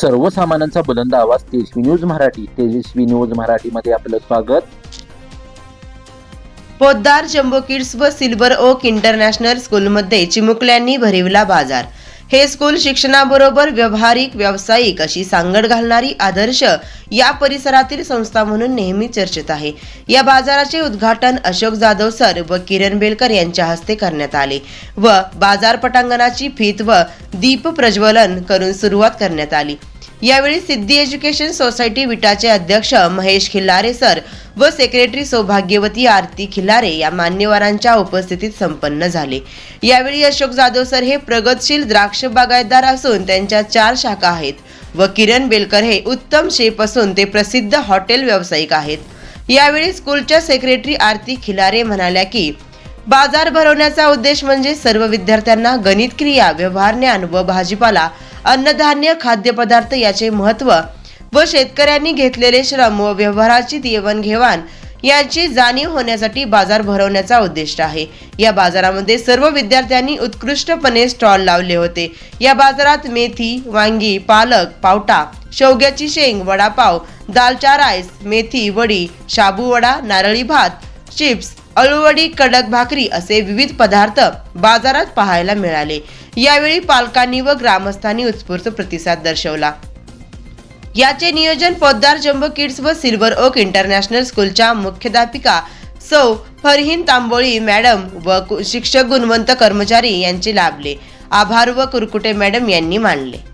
सर्वसामान्यांचा बुलंद आवाज तेजस्वी न्यूज मराठी. तेजस्वी न्यूज मराठीमध्ये आपलं स्वागत. पोद्दार जम्बो किड्स व सिल्वर ओक इंटरनॅशनल स्कूलमध्ये चिमुकल्यांनी भरविला बाजार. हे स्कूल शिक्षणाबरोबर व्यावहारिक व्यावसायिक अशी सांगड घालणारी आदर्श या परिसरातील संस्था म्हणून नेहमी चर्चेत आहे. या बाजाराचे उद्घाटन अशोक जाधव सर व किरण बेलकर यांच्या हस्ते करण्यात आले व बाजार पटांगणाची फीत व दीप प्रज्वलन करून सुरुवात करण्यात आली. यावेळी सिद्धी एज्युकेशन सोसायटी विटाचे अध्यक्ष महेश खिल्लारे सर व सेक्रेटरी सौभाग्यवती आरती खिल्लारे या मान्यवरांच्या उपस्थितीत संपन्न झाले. यावेळी अशोक जाधव सर हे प्रगतशील द्राक्ष बागायतदार असून त्यांच्या चार शाखा आहेत व किरण बेलकर हे उत्तम शेप असून ते प्रसिद्ध हॉटेल व्यावसायिक आहेत. यावेळी स्कूलच्या सेक्रेटरी आरती खिलारे म्हणाल्या की बाजार भरवण्याचा उद्देश म्हणजे सर्व विद्यार्थ्यांना गणित क्रिया व्यवहार ज्ञान व भाजीपाला अन्नधान्य खाद्यपदार्थ याचे महत्त्व व शेतकऱ्यांनी घेतलेले श्रम व व्यवहाराची देवाणघेवाण यांची जाणीव होण्यासाठी बाजार भरवण्याचा उद्दिष्ट आहे. या बाजारामध्ये सर्व विद्यार्थ्यांनी उत्कृष्टपणे स्टॉल लावले होते. या बाजारात मेथी वांगी पालक पावटा शेवग्याची शेंग वडापाव दालचा राईस मेथी वडी शाबू वडा नारळी भात चिप्स अळूवडी कडक भाकरी असे विविध पदार्थ बाजारात पाहायला मिळाले. यावेळी पालकांनी व ग्रामस्थांनी उत्स्फूर्त प्रतिसाद दर्शवला. याचे नियोजन पोद्दार जम्बो किड्स व सिल्वर ओक इंटरनॅशनल स्कूलच्या मुख्याध्यापिका सौ फरहीन तांबोळी मॅडम व कु- शिक्षक गुणवंत कर्मचारी यांचे लाभले. आभार व कुरकुटे मॅडम यांनी मानले.